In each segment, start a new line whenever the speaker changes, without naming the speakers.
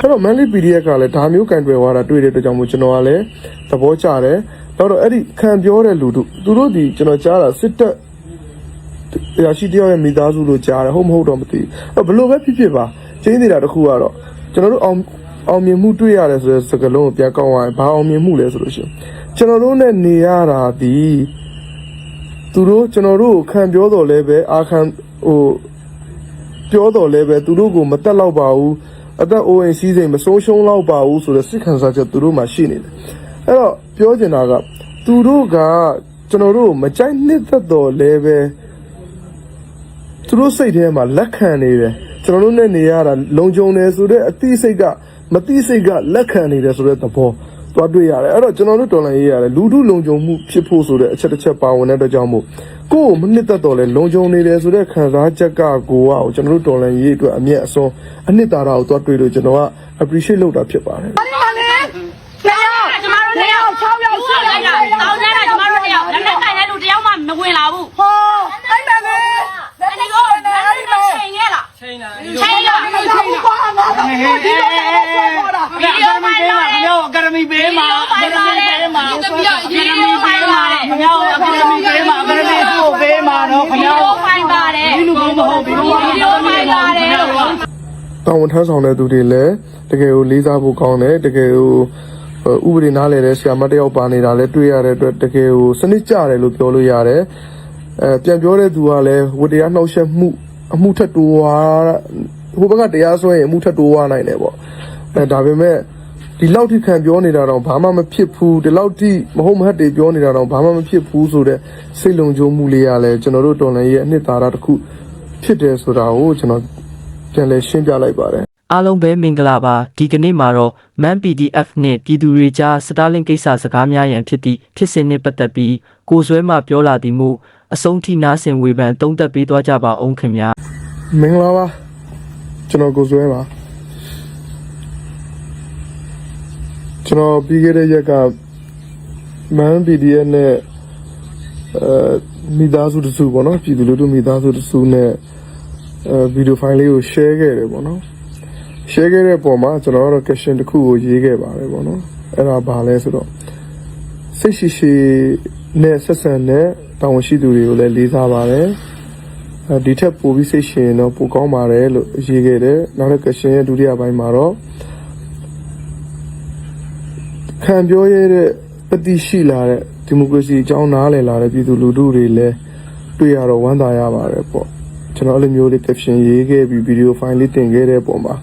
အဲ့တော့ Manly PDF ကလည်းဒါမျိုးကင်တွယ်သွားတာတွေ့တဲ့အတွက်ကြောင့်မို့ကျွန်တော်ကလည်းသဘောကျတယ်နောက်တော့အဲ့ဒီခံပြောတဲ့လူတို့သူတို့ဒီကျွန်တော်ကြားတာစစ်တပ်ရရှိတယောက်ရဲ့မိသားစုလို့ကြားတယ်ဟုတ်မဟုတ်တော့မသိဘူးအဲ့ဘယ်လိုပဲဖြစ်ဖြစ်ပါချင်းနေတာတစ်ခုကတော့ကျွန်တော်တို့အောင်အောင်မြင်မှုတွေ့ရတယ်ဆိုတဲ့စကားလုံးကိုပြန်ကောက်သွားရင်ဘာအောင်မြင်မှုလဲဆိုလို့ရှိရင်ကျွန်တော်တို့နဲ့နေရတာဒီသူတို့ကျွန်တော်တို့ကိုခံပြောတော်လဲပဲအာခံဟိုပြောတော်လဲပဲသူတို့ကိုမတက်တော့ပါဘူး အသက်အိုးအိမ်စီးစိမ်မဆုံးရှုံးတော့ပါဘူးဆိုတဲ့စိတ်ခံစားချက်သူတို့မှရှိနေတယ်အဲ့တော့ပြောချင်တာကသူတို့ကကျွန်တော်တို့ကိုမကြိုက်နှစ်သက်တော်လဲပဲသူတို့စိတ်ထဲမှာလက်ခံနေတယ်ကျွန်တော်တို့နဲ့နေရတာလုံခြုံတယ်ဆိုတဲ့အသိစိတ်ကမသိစိတ်ကလက်ခံနေတယ်ဆိုတဲ့သဘော သွားတွေ့ရတယ်အဲ့တော့ကျွန်တော်တို့တော်လန်ရေးရတယ်လူထုလုံခြုံမှုဖြစ်ဖို့ဆိုတဲ့အချက်တစ်ချက်ပါဝင်တဲ့အတွက်ကြောင့်မို့ကိုယ်ကိုမနှစ်သက်တော့လဲလုံခြုံနေတယ်ဆိုတဲ့ခံစားချက်ကကိုကကိုကျွန်တော်တို့တော်လန်ရေးအတွက်အမျက်အစွန်းအနှစ်သာရကိုသွားတွေ့လို့ကျွန်တော်က appreciate လုပ်တာဖြစ်ပါတယ်
ဒီမှာလေကျမတို့လည်း6ယောက်ရှိလိုက်တာတောင်းနေတာကျမတို့လည်းလက်နဲ့တိုင်တဲ့လူတယောက်မှမဝင်လာဘူး
ဟောအဲ့ဒါလေ
အဲ့ဒီကောအဲ့ဒီချိန်ခဲ့လား
ချိန်တာ
ချိန်လား
အဲ့ဒါကိုကွာငါတော့ဒီလိုပဲပေါ်တာ
ဗီဒီယိုဖိုင်လာတယ်
ခင်ဗျားအကာဒမီပေးမှာအကာဒမီပေးမှာ
ဗီဒီယိုဖိုင်လာတယ်
ခင်ဗျားအကာဒမီပေးမှာအကာဒမီကိုပေးမှာနော်ခင်
ဗီဒီ
ဗျား
ယိုဖိုင်ပါတယ်
ဒီလူဘုံမဟုတ်ဒီလူ
ဗီဒီယိုဖိုင်လာတယ်
တာဝန်ထမ်းဆောင်တဲ့သူတွေလည်းတကယ်ကိုလေးစားဖို့ကောင်းတယ်တကယ်ကိုဥပဒေနားလည်တဲ့ဆရာမတစ်ယောက်ပါနေတာလည်းတွေ့ရတဲ့အတွက်တကယ်ကိုစနစ်ကျတယ်လို့ပြောလို့ရတယ်အဲပြန်ပြောတဲ့သူကလည်းဝတ္တရားနှောက်ယှက်မှုအမှုထက်တိုးသွားဟိုဘက်ကတရားစွဲရင်အမှုထက်တိုးသွားနိုင်တယ်ပေါ့အဲဒါပေမဲ့ဒီလောက်ထိခံပြောနေတာတော့ဘာမှမဖြစ်ဘူးဒီလောက်ထိမဟုတ်မဟတ်တွေပြောနေတာတော့ဘာမှမဖြစ်ဘူးဆိုတဲ့စိတ်လုံခြုံမှုလေးရလဲကျွန်တော်တို့တော်လည်းရဲ့အနှစ်သာရတစ်ခုဖြစ်တယ်ဆိုတာကိုကျွန်တော် ပြန်လဲရှင်းပြလိုက်ပါတယ်
အားလုံးပဲမင်္ဂလာပါဒီကနေ့မှာတော့ Man PDF နဲ့ပြည်သူတွေကြားစတားလင်ကိစ္စစကားများရန်ဖြစ်သည့်ဖြစ်စဉ်နှင့်ပတ်သက်ပြီးကိုဆွဲမှပြောလာသည်မူအဆုံးထိနားဆင်ဝေဖန်သုံးသပ်ပေးသွားကြပါအောင်ခင်ဗျာ
မင်္ဂလာပါကျွန်တော်ကိုစွဲပါကျွန်တော်ပြီးခဲ့တဲ့ရက်ကမန် PDF နဲ့အဲမိသားစုတစုပေါ့နော်ပြည်သူလူထုမိသားစုတစုနဲ့အဲ ဗီဒီယိုဖိုင်လေးကို share ခဲ့တယ်ပေါ့နော် share ခဲ့တဲ့ပုံမှာကျွန်တော်ကတော့ caption တစ်ခုကိုရေးခဲ့ပါတယ်ပေါ့နော်အဲ့ဒါဘာလဲဆိုတော့စိတ်ရှိရှိနဲ့ဆက်ဆံတဲ့တာဝန်ရှိသူတွေကိုလည်းလေးစားပါတယ်အဲဒီထက်ပိုပြီးစိတ်ရှင်ရင်တော့ပိုကောင်းပါတယ်လို့ရေးခဲ့တယ်နောက်တစ်ကရှင်ရဲ့ဒုတိယပိုင်းမှာတော့ခံပြောရတဲ့ပတိရှိလာတဲ့ဒီမိုကရေစီအကြောင်းနားလည်လာတဲ့ပြည်သူလူထုတွေလည်းတွေ့ရတော့ဝမ်းသာရပါတယ်ပေါ့ ကျွန်တော်အဲ့လိုမျိုးလေး caption ရေးခဲ့ပြီးဗီဒီယိုဖိုင်လေးတင်ခဲ့တဲ့ပုံမှာ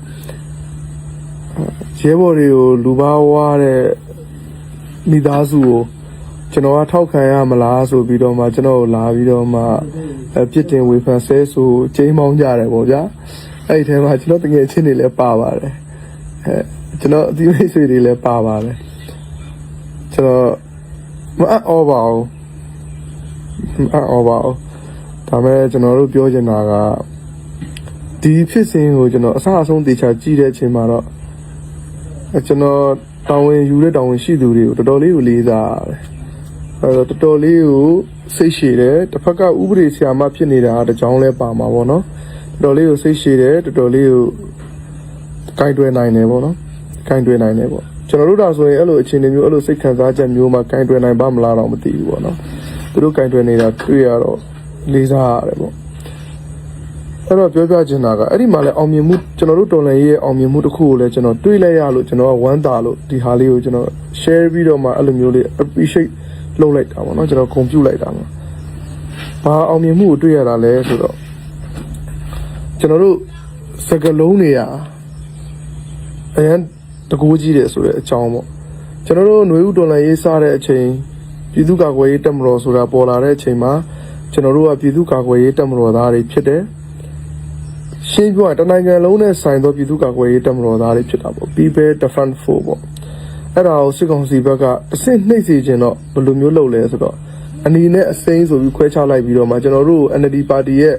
ရဲဘော်တွေကိုလူပါဝါတဲ့မိသားစုကိုကျွန်တော်ကထောက်ခံရမလားဆိုပြီးတော့မှကျွန်တော်ကိုလာပြီးတော့မှအပြစ်တင်ဝေဖန်ဆဲဆိုချိန်မောင်းကြတယ်ပေါ့ဗျာအဲ့ဒီထဲမှာကျွန်တော်တကယ်ချင်းတွေလည်းပါပါတယ်အဲကျွန်တော်အသီးမိတ်ဆွေတွေလည်းပါပါတယ်ကျွန်တော်မအအောပါဘူးမအအောပါဘူး ဒါပေမဲ့ကျွန်တော်တို့ပြောချင်တာကဒီဖြစ်စဉ်ကိုကျွန်တော်အဆအဆုံးတေချာကြည့်တဲ့အချိန်မှာတော့အဲကျွန်တော်တောင်းဝင်ယူတဲ့တောင်းဝင်ရှိသူတွေကိုတော်တော်လေးကိုလေးစားရတယ်အဲတော့တော်တော်လေးကိုစိတ်ရှည်တယ်တစ်ဖက်ကဥပဒေဆရာမဖြစ်နေတာတကြောင်လဲပါမှာပေါ့နော်တော်တော်လေးကိုစိတ်ရှည်တယ်တော်တော်လေးကိုကင်တွယ်နိုင်တယ်ပေါ့နော်ကင်တွယ်နိုင်တယ်ပေါ့ကျွန်တော်တို့ဒါဆိုရင်အဲ့လိုအခြေအနေမျိုးအဲ့လိုစိတ်ခံစားချက်မျိုးမှာကင်တွယ်နိုင်ပါမလားတော့မသိဘူးပေါ့နော်သူတို့ကင်တွယ်နေတာတွေ့ရတော့ လေးစားရတယ်ပေါ့အဲ့တော့ပြောပြချင်တာကအဲ့ဒီမှာလဲအောင်မြင်မှုကျွန်တော်တို့တော်လန်ရေးရဲ့အောင်မြင်မှုတစ်ခုကိုလည်းကျွန်တော်တွေးလိုက်ရလို့ကျွန်တော်ကဝမ်းသာလို့ဒီဟာလေးကိုကျွန်တော် share ပြီးတော့မှအဲ့လိုမျိုးလေး appreciate လုပ်လိုက်တာပေါ့နော်ကျွန်တော်ဂုဏ်ပြုလိုက်တာမှာဘာအောင်မြင်မှုကိုတွေ့ရတာလဲဆိုတော့ကျွန်တော်တို့စကလုံးတွေရာအရင်တကူကြီးတယ်ဆိုတဲ့အကြောင်းပေါ့ကျွန်တော်တို့ຫນွေဥတော်လန်ရေးစားတဲ့အချိန်ပြည်သူ့ကာကွယ်ရေးတပ်မတော်ဆိုတာပေါ်လာတဲ့အချိန်မှာ ကျွန်တော်တို့ကပြည်သူ့ကာကွယ်ရေးတပ်မတော်သားတွေဖြစ်တယ်ရှင်းပြောရင်တနိုင်ငံလုံးနဲ့ဆိုင်သောပြည်သူ့ကာကွယ်ရေးတပ်မတော်သားတွေဖြစ်တာပေါ့ People Defense Force ပေါ့အဲ့ဒါကိုစစ်ကောင်စီဘက်ကအစ်စ်နှိပ်စေခြင်းတော့ဘယ်လိုမျိုးလုပ်လဲဆိုတော့အနီနဲ့အစိမ်းဆိုပြီးခွဲခြားလိုက်ပြီးတော့မှကျွန်တော်တို့ NLD ပါတီရဲ့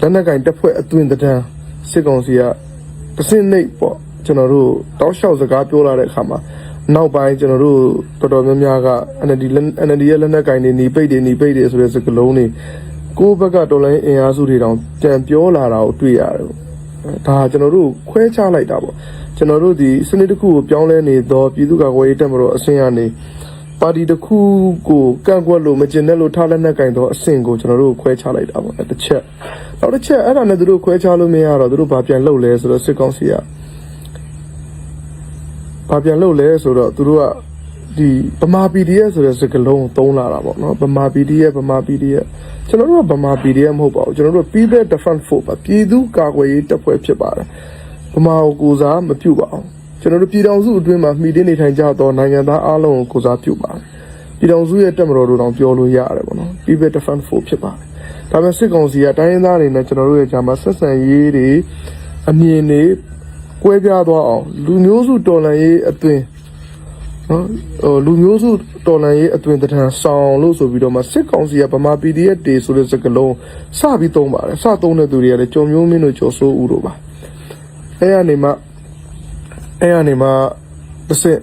လက်နက်ကင်တပ်ဖွဲ့အသွင်တန်းစစ်ကောင်စီကအစ်စ်နှိပ်ပေါ့ကျွန်တော်တို့တောက်လျှောက်စကားပြောလာတဲ့အခါမှာ နောက်ပိုင်းကျွန်တော်တို့တော်တော်များများက NLD လက် NLD ရဲ့လက်နက်ကင်တွေหนีပိတ်တွေหนีပိတ်တွေဆိုတဲ့စကားလုံးတွေကိုယ့်ဘက်ကတော်လိုင်းအင်အားစုတွေတောင်ကြံပြောလာတာကိုတွေ့ရတယ်ပေါ့ ဒါကျွန်တော်တို့ခွဲခြားလိုက်တာပေါ့ကျွန်တော်တို့ဒီစနစ်တစ်ခုကိုပြောင်းလဲနေတော့ပြည်သူ့ကာကွယ်ရေးတပ်မတော်အဆင့်ကနေပါတီတစ်ခုကိုကန့်ကွက်လို့မကျင်တဲ့လို့ထားလက်နက်ကင်တော့အဆင့်ကိုကျွန်တော်တို့ခွဲခြားလိုက်တာပေါ့တစ်ချက်နောက်တစ်ချက်အဲ့ဒါနဲ့သူတို့ခွဲခြားလို့မရတော့သူတို့ဘာပြန်လုပ်လဲဆိုတော့စစ်ကောင်စီက ဘာပြန်လုပ်လဲဆိုတော့သူတို့ကဒီဗမာ PDF ဆိုတဲ့စကားလုံးကိုသုံးလာတာပေါ့နော်ဗမာ PDF ဗမာ PDF ကျွန်တော်တို့ကဗမာ PDF မဟုတ်ပါဘူးကျွန်တော်တို့ People Defense Force ပါပြည်သူကာကွယ်ရေးတပ်ဖွဲ့ဖြစ်ပါတယ်ဗမာကိုကိုစားမပြုတ်ပါအောင်ကျွန်တော်တို့ပြည်တော်စုအတွင်းမှာမှီတင်းနေထိုင်ကြတော့နိုင်ငံသားအားလုံးကိုကိုစားပြုတ်ပါတယ်ပြည်တော်စုရဲ့တပ်မတော်တို့တောင်ပြောလို့ရတယ်ပေါ့နော် People Defense Force ဖြစ်ပါတယ်ဒါပေမဲ့စစ်ကောင်စီကတိုင်းရင်းသားတွေနဲ့ကျွန်တော်တို့ရဲ့ဂျာမှာဆက်ဆံရေးတွေအမြင်တွေ ကွဲပြားသွားအောင်လူမျိုးစုတော်လှန်ရေးအသွင်နော်ဟိုလူမျိုးစုတော်လန်ရေးအသွင်တထန်ဆောင်လို့ဆိုပြီးတော့မှစစ်ကောင်စီကဗမာ PDF တေဆိုတဲ့စကားလုံးစပြီးသုံးပါတယ်စသုံးတဲ့သူတွေကလည်းကြော်မျိုးမင်းတို့ကြော်စိုးဦးတို့ပါအဲ့ရနေမှအဲ့ရနေမှတစ်စက်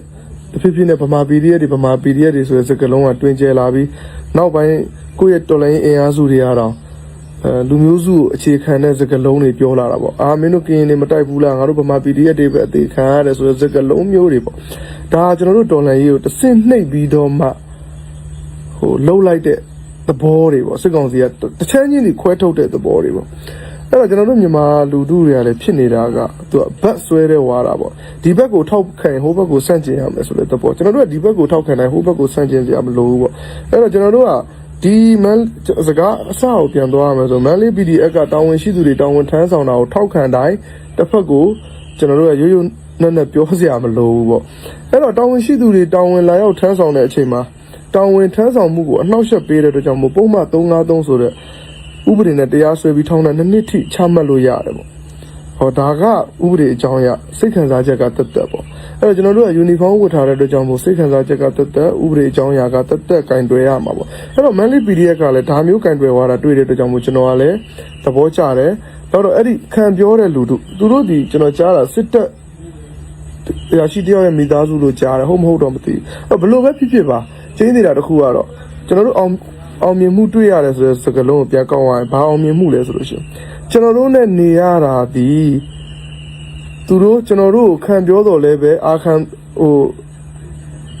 တစ်ဖြစ်ဖြစ်နဲ့ဗမာ PDF တွေဗမာ PDF တွေဆိုတဲ့စကားလုံးကတွင်ကျဲလာပြီးနောက်ပိုင်းကိုယ့်ရဲ့တော်လန်ရေးအင်အားစုတွေကတော့ အဲလူမျိုးစုအခြေခံတဲ့စကားလုံးတွေပြောလာတာပေါ့အာမင်းတို့ကရင်တွေမတိုက်ဘူးလားငါတို့ဗမာ PDF တွေပဲအသေးခံရတယ်ဆိုတဲ့စကားလုံးမျိုးတွေပေါ့ဒါကကျွန်တော်တို့တော်လှန်ရေးကိုတစ်စင့်နှိပ်ပြီးတော့မှဟိုလှုပ်လိုက်တဲ့သဘောတွေပေါ့စစ်ကောင်စီကတစ်ချမ်းချင်းတွေခွဲထုတ်တဲ့သဘောတွေပေါ့အဲ့တော့ကျွန်တော်တို့မြန်မာလူထုတွေကလည်းဖြစ်နေတာကသူကဘတ်ဆွဲတဲ့ဝါတာပေါ့ဒီဘက်ကိုထောက်ခံဟိုဘက်ကိုဆန့်ကျင်ရမယ်ဆိုတဲ့သဘောကျွန်တော်တို့ကဒီဘက်ကိုထောက်ခံတိုင်းဟိုဘက်ကိုဆန့်ကျင်စရာမလိုဘူးပေါ့အဲ့တော့ကျွန်တော်တို့က ဒီမန်စကားအစကိုပြန်သွားရမယ်ဆိုမန်လေး PDF ကတာဝန်ရှိသူတွေတာဝန်ထမ်းဆောင်တာကိုထောက်ခံတိုင်းတစ်ဖက်ကိုကျွန်တော်တို့ကရိုးရိုးနဲ့နဲ့ပြောစရာမလိုဘူးပေါ့အဲ့တော့တာဝန်ရှိသူတွေတာဝန်လာရောက်ထမ်းဆောင်တဲ့အချိန်မှာတာဝန်ထမ်းဆောင်မှုကိုအနှောက်အယှက်ပေးတဲ့အတွက်ကြောင့်မို့ပုံမှန်353ဆိုတဲ့ဥပဒေနဲ့တရားစွဲပြီးထောင်တဲ့နှစ်နှစ်ထိချမှတ်လို့ရတယ်ပေါ့ ဟောဒါကဥပဒေအကြောင်းအရစိတ်ခံစားချက်ကတက်တက်ပေါ့အဲ့တော့ကျွန်တော်တို့ကယူနီဖောင်းဝတ်ထားတဲ့အတွက်ကြောင့်မို့စိတ်ခံစားချက်ကတက်တက်ဥပဒေအကြောင်းအရာကတက်တက်ကင်တွယ်ရမှာပေါ့အဲ့တော့ Manly PDF ကလည်းဒါမျိုးကင်တွယ်သွားတာတွေ့တဲ့အတွက်ကြောင့်မို့ကျွန်တော်ကလည်းသဘောကျတယ်တော့တော့အဲ့ဒီခံပြောတဲ့လူတို့သူတို့ဒီကျွန်တော်ကြားတာစစ်တပ်ရရှိတယောက်ရဲ့မိသားစုလို့ကြားတယ်ဟုတ်မဟုတ်တော့မသိဘူးအဲ့ဘလို့ပဲဖြစ်ဖြစ်ပါချင်းနေတာတစ်ခုကတော့ကျွန်တော်တို့အောင် အောင်မြင်မှုတွေ့ရတယ်ဆိုတဲ့စကားလုံးကိုပြန်ကောက်ရရင်ဘာအောင်မြင်မှုလဲဆိုလို့ရှိရင်ကျွန်တော်တို့နဲ့နေရတာဒီသူတို့ကျွန်တော်တို့ကိုခံပြောတော်လဲပဲအာခံဟို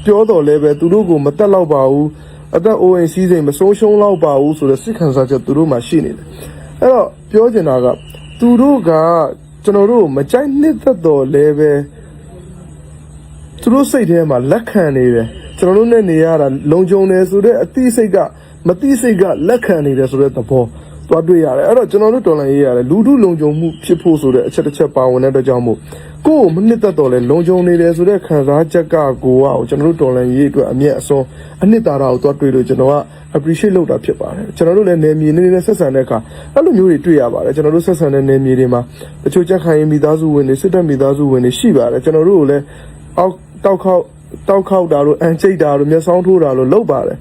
ပြောတော်လဲပဲသူတို့ကိုမတက်တော့ပါဘူးအသက်အိုးအိမ်စီးစိမ်မဆုံးရှုံးတော့ပါဘူးဆိုတဲ့စိတ်ခံစားချက်သူတို့မှရှိနေတယ်အဲ့တော့ပြောချင်တာကသူတို့ကကျွန်တော်တို့ကိုမကြိုက်နှစ်သက်တော်လဲပဲသူတို့စိတ်ထဲမှာလက်ခံနေတယ်ကျွန်တော်တို့နဲ့နေရတာလုံခြုံတယ်ဆိုတော့အသိစိတ်က မသိစိတ်ကလက်ခံနေတယ်ဆိုတဲ့သဘောသွားတွေ့ရတယ်အဲ့တော့ကျွန်တော်တို့တော်လန်ရေးရတယ်လူထုလုံခြုံမှုဖြစ်ဖို့ဆိုတဲ့အချက်တစ်ချက်ပါဝင်တဲ့အတွက်ကြောင့်မို့ကိုယ်ကိုမနစ်သက်တော့လဲလုံခြုံနေတယ်ဆိုတဲ့ခံစားချက်ကကိုကကျွန်တော်တို့တော်လန်ရေးအတွက်အမျက်အစွန်းအနှစ်သာရကိုသွားတွေ့လို့ကျွန်တော်က appreciate လုပ်တာဖြစ်ပါတယ်ကျွန်တော်တို့လည်းနေမြေနေနေဆက်ဆံတဲ့အခါအဲ့လိုမျိုးတွေတွေ့ရပါတယ်ကျွန်တော်တို့ဆက်ဆံတဲ့နေမြေတွေမှာတချို့ကြက်ခိုင်ရင်မိသားစုဝင်တွေစစ်တပ်မိသားစုဝင်တွေရှိပါတယ်ကျွန်တော်တို့ကိုလည်းအောက်တောက်ခေါက်တောက်ခေါက်တာတို့အန်ချိတ်တာတို့မျက်စောင်းထိုးတာတို့လုပ်ပါတယ်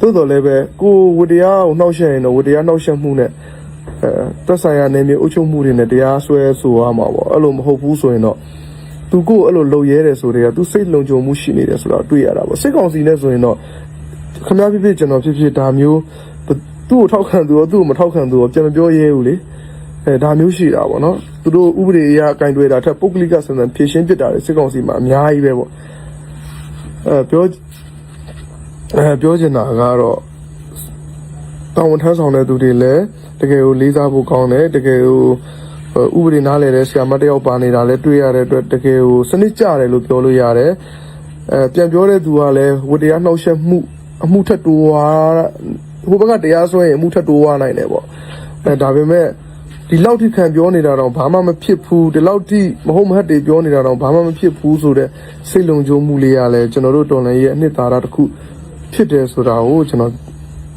သို့တော်လည်းပဲကိုဝတရားကိုနှောက်ယှက်ရင်တော့ဝတရားနှောက်ယှက်မှုနဲ့အဲသက်ဆိုင်ရာနေမြေအုပ်ချုပ်မှုတွေနဲ့တရားစွဲဆိုရမှာပေါ့အဲ့လိုမဟုတ်ဘူးဆိုရင်တော့သူကိုအဲ့လိုလုံရဲတယ်ဆိုတဲ့ကသူစိတ်လုံခြုံမှုရှိနေတယ်ဆိုတာတွေ့ရတာပေါ့စိတ်ကောင်စီနဲ့ဆိုရင်တော့ခမားဖြစ်ဖြစ်ကျွန်တော်ဖြစ်ဖြစ်ဒါမျိုးသူ့ကိုထောက်ခံသူရောသူ့ကိုမထောက်ခံသူရောပြန်မပြောရဲဘူးလေအဲဒါမျိုးရှိတာပေါ့နော်သူတို့ဥပဒေအရကင်တွယ်တာထက်ပုဂ္ဂလိကဆန်ဆန်ဖြည့်ရှင်းပြစ်တာလေစစ်ကောင်စီမှာအများကြီးပဲပေါ့အဲပြော အဲပြောချင်တာကတော့တောင်းဝန်ထမ်းဆောင်တဲ့သူတွေလည်းတကယ်ကိုလေးစားဖို့ကောင်းတယ်တကယ်ကိုဥပဒေနားလည်တဲ့ဆရာမတစ်ယောက်ပါနေတာလည်းတွေ့ရတဲ့အတွက်တကယ်ကိုစနစ်ကျတယ်လို့ပြောလို့ရတယ်အဲပြန်ပြောတဲ့သူကလည်းဝတရားနှောက်ယှက်မှုအမှုထက်တိုးွားဟိုဘက်ကတရားစွဲရင်အမှုထက်တိုးွားနိုင်တယ်ပေါ့အဲဒါပေမဲ့ဒီလောက်ထိခံပြောနေတာတော့ဘာမှမဖြစ်ဘူးဒီလောက်ထိမဟုတ်မဟတ်တွေပြောနေတာတော့ဘာမှမဖြစ်ဘူးဆိုတော့စိတ်လုံခြုံမှုလေးရလဲကျွန်တော်တို့တော်လည်းရဲ့အနှစ်သာရတစ်ခု ဖြစ်တယ်ဆိုတာကိုကျွန်တော်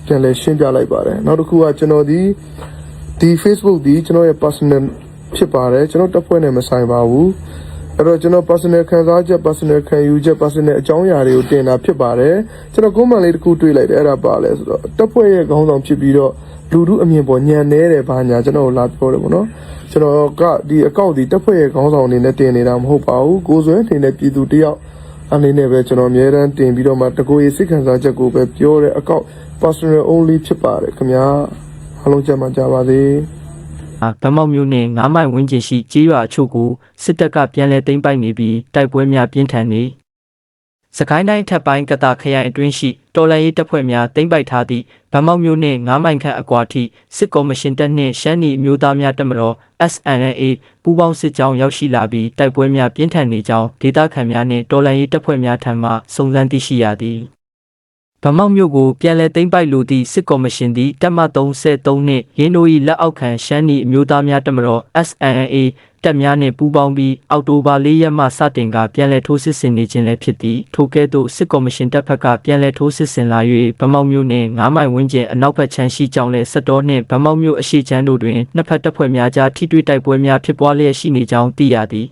ပြန်လဲရှင်းပြလိုက်ပါတယ်နောက်တစ်ခုကကျွန်တော်ဒီဒီ Facebook ဒီကျွန်တော်ရဲ့ personal ဖြစ်ပါတယ်ကျွန်တော်တက်ဖွဲ့နဲ့မဆိုင်ပါဘူးအဲ့တော့ကျွန်တော် personal ခံစားချက် personal ခံယူချက် personal အကြောင်းအရာတွေကိုတင်တာဖြစ်ပါတယ်ကျွန်တော် comment လေးတစ်ခုတွေ့လိုက်တယ်အဲ့ဒါပါလဲဆိုတော့တက်ဖွဲ့ရဲ့ခေါင်းဆောင်ဖြစ်ပြီးတော့လူထုအမြင်ပေါ်ညံနေတယ်ဘာညာကျွန်တော်လာပြောတယ်ပေါ့နော်ကျွန်တော်ကဒီအကောင့်ဒီတက်ဖွဲ့ရဲ့ခေါင်းဆောင်အနေနဲ့တင်နေတာမဟုတ်ပါဘူးကိုယ်စွဲအနေနဲ့ပြည်သူတယောက် အနေနဲ့ပဲကျွန်တော်အများတန်းတင်ပြီးတော့မှတကိုယ်ရေးစိတ်ခံစားချက်ကိုပဲပြောတဲ့အကောင့် personal only ဖြစ်ပါတယ်ခင်ဗျာအားလုံးကြမှာကြပါစေ
ဗမောက်မျိုးနဲ့ငားမိုင်ဝင်းကျင်ရှိကြေးရွာအချို့ကိုစစ်တပ်ကပြန်လည်သိမ်းပိုက်နေပြီးတိုက်ပွဲများပြင်းထန်နေ စကိုင်းတိုင်းထပ်ပိုင်းကတာခရိုင်အတွင်းရှိတော်လန်ရေးတပ်ဖွဲ့များသိမ်းပိုက်ထားသည့်ဗမောက်မျိုးနှင့်ငားမိုင်ခန့်အကွာထိစစ်ကော်မရှင်တပ်နှင့်ရှမ်းနီအမျိုးသားများတပ်မတော် SNA ပူးပေါင်းစစ်ကြောင်းရောက်ရှိလာပြီးတိုက်ပွဲများပြင်းထန်နေကြောင်းဒေသခံများနှင့်တော်လန်ရေးတပ်ဖွဲ့များထံမှစုံစမ်းသိရှိရသည်ဗမောက်မြို့ကိုပြန်လည်သိမ်းပိုက်လိုသည့်စစ်ကော်မရှင်သည်တပ်မ33နှင့်ရင်းတို့၏လက်အောက်ခံရှမ်းနီအမျိုးသားများတပ်မတော် SNA တပ်များနှင့်ပူးပေါင်းပြီးအောက်တိုဘာ၄ရက်မှစတင်ကပြန်လည်ထိုးစစ်ဆင်နေခြင်းလည်းဖြစ်သည်ထိုကဲ့သို့စစ်ကော်မရှင်တပ်ဖက်ကပြန်လည်ထိုးစစ်ဆင်လာ၍ဗမောက်မြို့နှင့်9မိုင်ဝန်းကျင်အနောက်ဘက်ခြမ်းရှိကြောင်းလည်းစက်တော်နှင့်ဗမောက်မြို့အရှိချမ်းတို့တွင်နှစ်ဖက်တပ်ဖွဲ့များကြားထိတွေ့တိုက်ပွဲများဖြစ်ပွားလျက်ရှိနေကြောင်းသိရသည်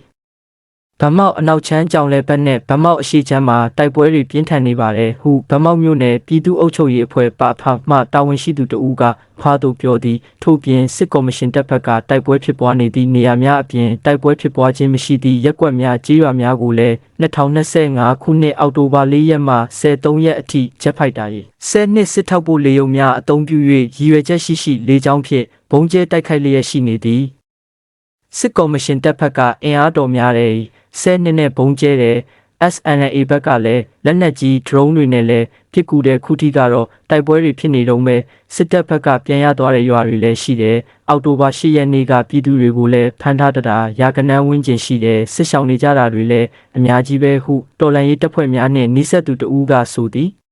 ဗမောက်အနောက်ချမ်းကြောင်လဲဘက်နဲ့ဗမောက်အရှိချမ်းမှာတိုက်ပွဲတွေပြင်းထန်နေပါတယ်ဟုဗမောက်မြို့နယ်ပြည်သူ့အုပ်ချုပ်ရေးအဖွဲ့ပါဖမှတာဝန်ရှိသူတဦးကဖားသူပြောသည်ထို့ပြင်စစ်ကော်မရှင်တပ်ဖက်ကတိုက်ပွဲဖြစ်ပွားနေသည့်နေရာများအပြင်တိုက်ပွဲဖြစ်ပွားခြင်းမရှိသည့်ရက်ကွက်များကြေးရွာများကိုလည်း2025ခုနှစ်အောက်တိုဘာ4ရက်မှ13ရက်အထိချက်ဖိုက်တာ၏10နှစ်စစ်ထောက်ဖို့လေယုံများအုံပြု၍ရည်ရွယ်ချက်ရှိရှိလေကြောင်းဖြင့်ဘုံကျဲတိုက်ခိုက်လျက်ရှိနေသည် စစ်ကော်မရှင်တပ်ဖက်ကအင်အားတော်များတဲ့ဆဲနှစ်နဲ့ဘုံကျဲတဲ့ SNA ဘက်ကလည်းလက်နက်ကြီး drone တွေနဲ့လည်းပြစ်ကူတဲ့ခုထိကတော့တိုက်ပွဲတွေဖြစ်နေတော့မဲ့စစ်တပ်ဘက်ကပြန်ရသွားတဲ့ရွာတွေလည်းရှိတယ်။အောက်တိုဘာ10ရက်နေ့ကပြည်သူတွေကိုလည်းဖမ်းထားတတာရာကနန်းဝင်းကျင်ရှိတယ်စစ်ဆောင်နေကြတာတွေလည်းအများကြီးပဲဟုတော်လန်ရေးတပ်ဖွဲ့များနဲ့နှိစက်သူတဦးကဆိုသည်။